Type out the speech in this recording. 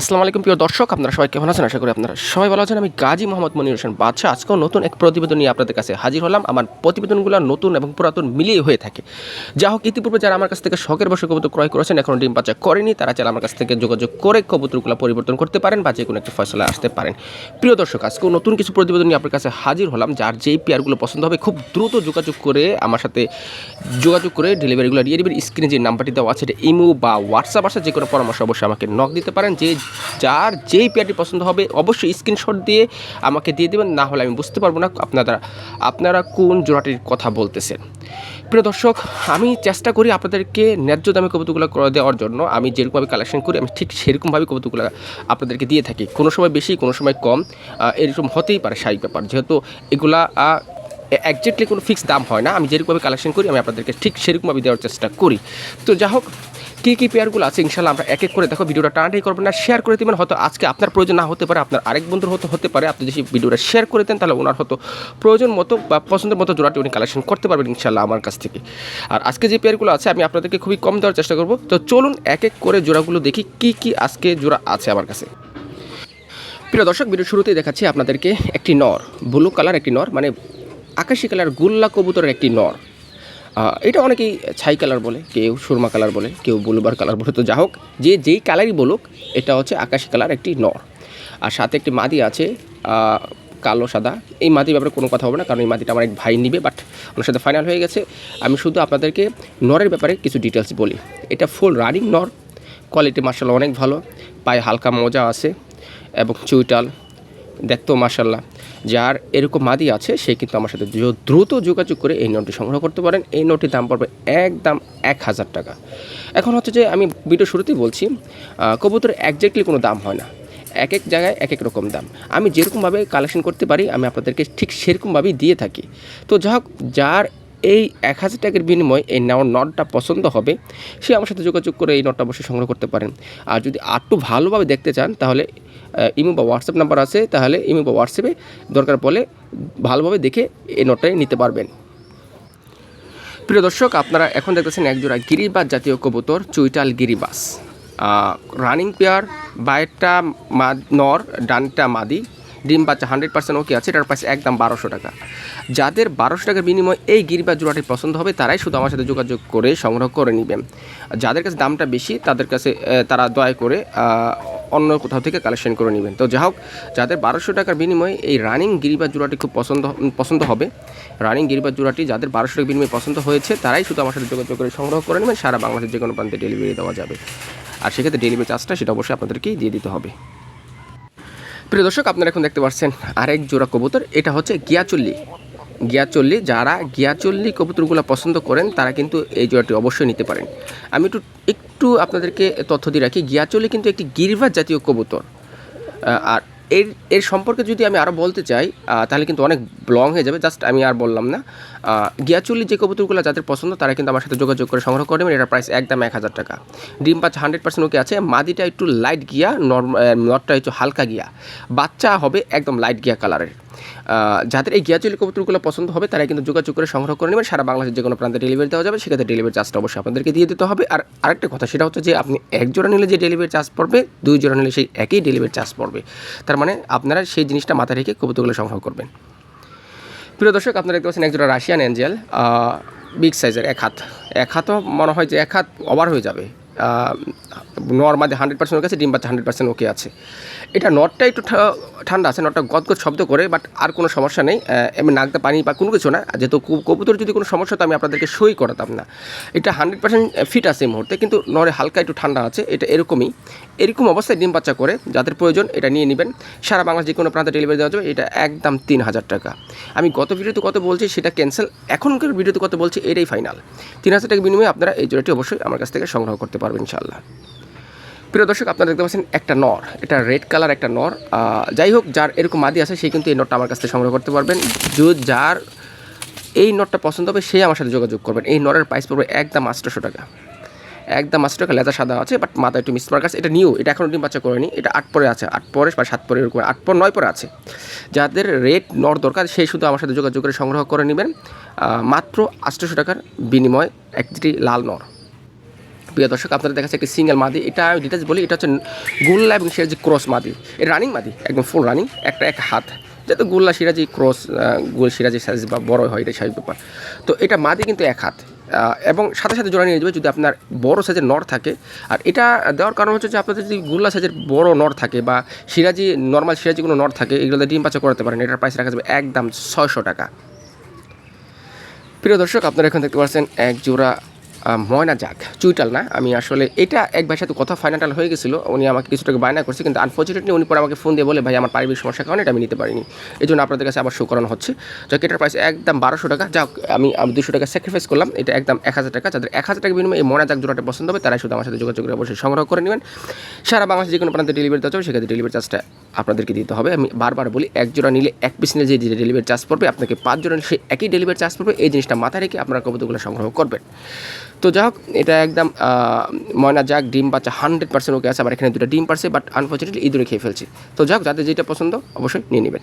আসসালামু আলাইকুম প্রিয় দর্শক, আপনারা সবাই কেমন আছেন? আশা করি আপনারা সবাই ভালো আছেন। আমি গাজী মোহাম্মদ মনির হোসেন বাদশাহ। আজকেও নতুন এক প্রতিবেদন নিয়ে আপনাদের কাছে হাজির হলাম। আমার প্রতিবেদনগুলো নতুন এবং পুরাতন মিলিয়ে হয়ে থাকে। যা হোক, ইতিপূর্বে যারা আমার কাছ থেকে শখের বসে কবুতর ক্রয় করেছেন, এখন ডিম বাচ্চা করেনি, তারা চাইলে আমার কাছ থেকে যোগাযোগ করে কবুতরগুলো পরিবর্তন করতে পারেন বা যে কোনো একটা ফয়সলা আসতে পারেন। প্রিয় দর্শক, আজকেও নতুন কিছু প্রতিবেদন নিয়ে আপনার কাছে হাজির হলাম। যার যেই পেয়ারগুলো পছন্দ হবে, খুব দ্রুত যোগাযোগ করে আমার সাথে যোগাযোগ করে ডেলিভারিগুলো দিয়ে দেবেন। স্ক্রিনে যে নাম্বারটি দেওয়া আছে, এটা ইমো বা হোয়াটসঅ্যাপ আসে যে কোনো পরামর্শ অবশ্যই আমাকে নক দিতে পারেন। যে যার যেই পেয়ারটি পছন্দ হবে অবশ্যই স্ক্রিনশট দিয়ে আমাকে দিয়ে দেবেন, না হলে আমি বুঝতে পারব না আপনারা আপনারা কোন জোড়াটির কথা বলতেছেন। প্রিয় দর্শক, আমি চেষ্টা করি আপনাদেরকে ন্যায্য দামে কবুতরগুলো করে দেওয়ার জন্য। আমি যেরকমভাবে কালেকশন করি, আমি ঠিক সেরকমভাবে কবুতরগুলো আপনাদেরকে দিয়ে থাকি। কোনো সময় বেশি, কোনো সময় কম। এরকম হতেই পারে স্বাভাবিক ব্যাপার। যেহেতু এগুলা একজ্যাক্টলি কোনো ফিক্স দাম হয় না। আমি যেরকমভাবে কালেকশন করি, আমি আপনাদেরকে ঠিক সেরকমভাবে দেওয়ার চেষ্টা করি। তো যা হোক কী কী পেয়ারগুলো আছে ইনশাল্লাহ আমরা এক এক করে দেখো, ভিডিওটা টানাটাই করবেন না শেয়ার করে দেবেন। হয়তো আজকে আপনার প্রয়োজন না হতে পারে, আপনার আরেক বন্ধুর হতে হতে পারে, আপনি যদি ভিডিওটা শেয়ার করে দেন, তাহলে ওনার হয়তো প্রয়োজন মতো বা পছন্দের মতো জোড়াটি উনি কালেকশন করতে পারবেন ইনশাল্লাহ আমার কাছ থেকে। আর আজকে যে পেয়ারগুলো আছে, আমি আপনাদেরকে খুবই কম দেওয়ার চেষ্টা করব। তো চলুন এক এক করে জোড়াগুলো দেখি, কী কী আজকে জোড়া আছে আমার কাছে। প্রিয় দর্শক, ভিডিও শুরুতেই দেখাচ্ছি আপনাদেরকে একটি নর, ব্লু কালার একটি নর মানে আকাশি কালার গুল্লা কবুতরের একটি নর। এটা অনেকেই ছাই কালার বলে, কেউ সুরমা কালার বলে, কেউ বুলুবার কালার বলে। তো যা হোক যে যেই কালারই বলুক, এটা হচ্ছে আকাশি কালার একটি নর। আর সাথে একটি মাদি আছে কালো, সাদা। এই মাদির ব্যাপারে কোনো কথা হবে না, কারণ এই মাদিটা আমার এক ভাই নিবে বাট ওনার সাথে ফাইনাল হয়ে গেছে। আমি শুধু আপনাদেরকে নরের ব্যাপারে কিছু ডিটেলস বলি। এটা ফুল রানিং নর। কোয়ালিটি মার্শাল অনেক ভালো। পায়ে হালকা মজা আছে, এবং চুইটাল। দেখতো মার্শাল্লাহ যার এরকম মাদি আছে, সে কিন্তু আমার সাথে দ্রুত যোগাযোগ করে এই নোটটি সংগ্রহ করতে পারেন। এই নোটটির দাম পড়বে একদম এক হাজার টাকা। এখন হচ্ছে যে আমি ভিডিও শুরুতেই বলছি কবুতরের একজ্যাক্টলি কোনো দাম হয় না। এক এক জায়গায় এক এক রকম দাম। আমি যেরকমভাবে কালেকশন করতে পারি, আমি আপনাদেরকে ঠিক সেরকমভাবেই দিয়ে থাকি। তো যা হোক যার এই এক হাজার টাকার বিনিময়ে এই নেওয়ার নটটা পছন্দ হবে, সে আমার সাথে যোগাযোগ করে এই নটটা অবশ্যই সংগ্রহ করতে পারেন। আর যদি আরটু ভালোভাবে দেখতে চান, তাহলে ইমো বা হোয়াটসঅ্যাপ নাম্বার আছে, তাহলে ইমো বা হোয়াটসঅ্যাপে দরকার পড়লে ভালোভাবে দেখে এই নটটাই নিতে পারবেন। প্রিয় দর্শক, আপনারা এখন দেখতেছেন একজোড়া গিরিবাস জাতীয় কবুতর চুইটাল গিরিবাস রানিং পেয়ার বাইরটা মা নর, ডানটা মাদি। ডিম বাচ্চা হান্ড্রেড পার্সেন্ট ওকে আছে, এটার পাশে একদম বারোশো টাকা। যাদের বারোশো টাকার বিনিময়ে এই গিরিবাস জোড়াটি পছন্দ হবে, তারাই শুধু আমার সাথে যোগাযোগ করে সংগ্রহ করে নেবেন যাদের কাছে দামটা বেশি, তাদের কাছে তারা দয়া করে অন্য কোথাও থেকে কালেকশন করে নেবেন। তো যা হোক, যাদের বারোশো টাকার বিনিময়ে এই রানিং গিরিবাস জোড়াটি খুব পছন্দ পছন্দ হবে রানিং গিরিবাস জোড়াটি যাদের বারোশো টাকার বিনিময়ে পছন্দ হয়েছে, তারাই শুধু আমার সাথে যোগাযোগ করে সংগ্রহ করে নেবেন। সারা বাংলাদেশের যে কোনো প্রান্তে ডেলিভারি দেওয়া যাবে। আর সেক্ষেত্রে ডেলিভারি চার্জটা সেটা অবশ্যই আপনাদেরকেই দিয়ে দিতে হবে। প্রিয় দর্শক, আপনারা এখন দেখতে পাচ্ছেন আরেক জোড়া কবুতর। এটা হচ্ছে গিয়াচল্লি। গিয়াচল্লি, যারা গিয়াচল্লি কবুতরগুলো পছন্দ করেন, তারা কিন্তু এই জোড়াটি অবশ্যই নিতে পারেন। আমি একটু একটু আপনাদেরকে তথ্য দিয়ে রাখি, গিয়াচল্লি কিন্তু একটি গিরিবাস জাতীয় কবুতর। আর এর এর সম্পর্কে যদি আমি আরও বলতে চাই তাহলে কিন্তু অনেক লং হয়ে যাবে জাস্ট আমি আর বললাম না। গিয়াচুল্লি যে কবুতরগুলো যাদের পছন্দ, তারা কিন্তু আমার সাথে যোগাযোগ করে সংগ্রহ করে নেবেন, এটার প্রাইস একদম এক হাজার টাকা। ডিম পাঁচ হান্ড্রেড পার্সেন্ট ওকে আছে, মাদিটা একটু লাইট গিয়া নর্ম নটটা একটু হালকা গিয়া। বাচ্চা হবে একদম লাইট গিয়া কালারের যাদের এই গিয়াচুলি কবুতরগুলো পছন্দ হবে তারা কিন্তু যোগাযোগ করে সংগ্রহ করে নেবেন। সারা বাংলাদেশের যে কোনো প্রান্তে ডেলিভারি দেওয়া যাবে, সেক্ষেত্রে ডেলিভারি চার্জটা অবশ্যই আপনাদেরকে দিয়ে দিতে হবে। আর আরেকটা কথা, সেটা হচ্ছে যে আপনি এক জোড়া নিলে যে ডেলিভারি চার্জ পড়বে, দুই জোড়া নিলে সেই একই ডেলিভারি চার্জ পড়বে। তার মানে আপনারা সেই জিনিসটা মাথায় রেখে কবুতরগুলো সংগ্রহ করবেন। প্রিয় দর্শক, আপনারা দেখতে পাচ্ছেন একজোড়া রাশিয়ান অ্যাঞ্জেল বিগ সাইজের এক হাত। এক হাতও মনে হয় যে এক হাত ওভার হয়ে যাবে। নর্মালি হান্ড্রেড পার্সেন্ট ওকে আছে, ডিম বাচ্চা হান্ড্রেড পার্সেন্ট ওকে আছে। এটা নটটা একটু ঠান্ডা আছে নটটা গদগদ শব্দ করে বাট আর কোনো সমস্যা নেই। এমনি নাকতে পানি বা কোনো কিছু না। যেহেতু কবুতর যদি কোনো সমস্যা হতো আমি আপনাদেরকে সই করাতাম না। এটা হান্ড্রেড পার্সেন্ট ফিট আছে এই মুহূর্তে, কিন্তু নরে হালকা একটু ঠান্ডা আছে, এটা এরকমই। এরকম অবস্থায় ডিম বাচ্চা করে, যাদের প্রয়োজন, এটা নিয়ে নেবেন। সারা বাংলা যে কোনো প্রান্তে ডেলিভারি দেওয়া যাবে, এটা একদম তিন হাজার টাকা। আমি গত ভিডিওতে কত বলছি, সেটা ক্যান্সেল এখনকার ভিডিওতে কত বলছি, এটাই ফাইনাল তিন হাজার টাকা বিনিময়ে আপনারা এই জোড়াটি অবশ্যই আমার কাছ থেকে সংগ্রহ করতে পারবেন। ইনশাল্লাহ প্রিয় দর্শক, আপনারা দেখতে পাচ্ছেন একটা নর, এটা রেড কালার একটা নর। যাই হোক, যার এরকম মাদি আছে, সে কিন্তু এই নটটা আমার কাছ থেকে সংগ্রহ করতে পারবেন। যার এই নটটা পছন্দ হবে, সে আমার সাথে যোগাযোগ করবেন। এই নরের প্রাইস পড়বে একদম আটশোশো টাকা। একদম আটশো টাকা, লেদা সাদা আছে বাট মাথা একটু মিস মিসমার্ক আছে এটা নিউ এটা এখনও ডিম বাচ্চা করেনি। এটা আট পরে আছে, আট পরে বা সাত পরে এরকম আট পর নয় পরে আছে। যাদের রেড নর দরকার সেই শুধু আমার সাথে যোগাযোগ করে সংগ্রহ করে নেবেন। মাত্র আটশোশো টাকার বিনিময় একটি লাল নর। প্রিয় দর্শক আপনারা দেখাচ্ছে একটি সিঙ্গেল মাদি। এটা আমি ডিটেলস বলি, এটা হচ্ছে গোল্লা এবং সিরাজি ক্রস মাদি। এটা রানিং মাদি, একদম ফুল রানিং একটা এক হাত। যেহেতু গোল্লা, সিরাজি ক্রস গোল সিরাজি সাইজ বা বড় হয়, এটা স্বাভাবিক ব্যাপার। তো এটা মাদি কিন্তু এক হাত। এবং সাথে সাথে জোড়া নিয়ে যাবে যদি আপনার বড় সাইজের নর থাকে। আর এটা দেওয়ার কারণ হচ্ছে যে আপনাদের যদি গুল্লা সাইজের বড় নর থাকে বা সিরাজি নর্মাল সিরাজি কোনো নর থাকে, এগুলোতে ডিম পাচা করতে পারেন। এটার প্রাইস রাখা যাবে একদম ছয়শো টাকা। প্রিয় দর্শক, আপনারা এখন দেখতে পাচ্ছেন এক জোড়া ময়না যাক, চুইটাল না। আমি আসলে এটা এক সাথে কথা ফাইনাল হয়ে গেছিল, উনি আমাকে কিছু টাকা বায়না করছে, কিন্তু আনফর্চুনেটলি উনি পরে আমাকে ফোন দিয়ে বলে, ভাই, আমার পারিবারিক সমস্যার কারণে এটা আমি নিতে পারিনি। এই জন্য আপনাদের কাছে আবার শো করানো হচ্ছে। যাক, এটার প্রাইস একদম বারোশো টাকা। যাক, আমি আমি দুশো টাকা স্যাক্রিফাইস করলাম, এটা একদম এক হাজার টাকা। যাদের এক হাজার টাকা বিনিময়ে এই ময়না যাক জোড়াটা পছন্দ হবে তারা শুধু আমার সাথে যোগাযোগ করে অবশ্যই সংগ্রহ করে নেবেন। সারা বাংলাদেশে যে কোনো প্রান্তে ডেলিভারি দেওয়া যাবে, সেক্ষেত্রে ডেলিভারি চার্জটা আপনাদেরকে দিতে হবে। আমি বারবার বলি, এক জোড়া নিলে এক পিস নিলে যে ডেলিভারি চার্জ পড়বে, আপনাকে পাঁচ জোড়া নিলে সেই একই ডেলিভারি চার্জ পড়বে। এই জিনিসটা মাথায় রেখে আপনারা কবুতরগুলো সংগ্রহ করবেন। তো যাই হোক এটা একদম ময়না যাক, ডিম পাচ্ছে হান্ড্রেড পার্সেন্ট ওকে আছে, আবার এখানে দুটো ডিম পারছে বাট আনফর্চুনেটলি ইঁদুরে খেয়ে ফেলছি। তো যাই হোক যাদের যেটা পছন্দ, অবশ্যই নিয়ে নেবেন।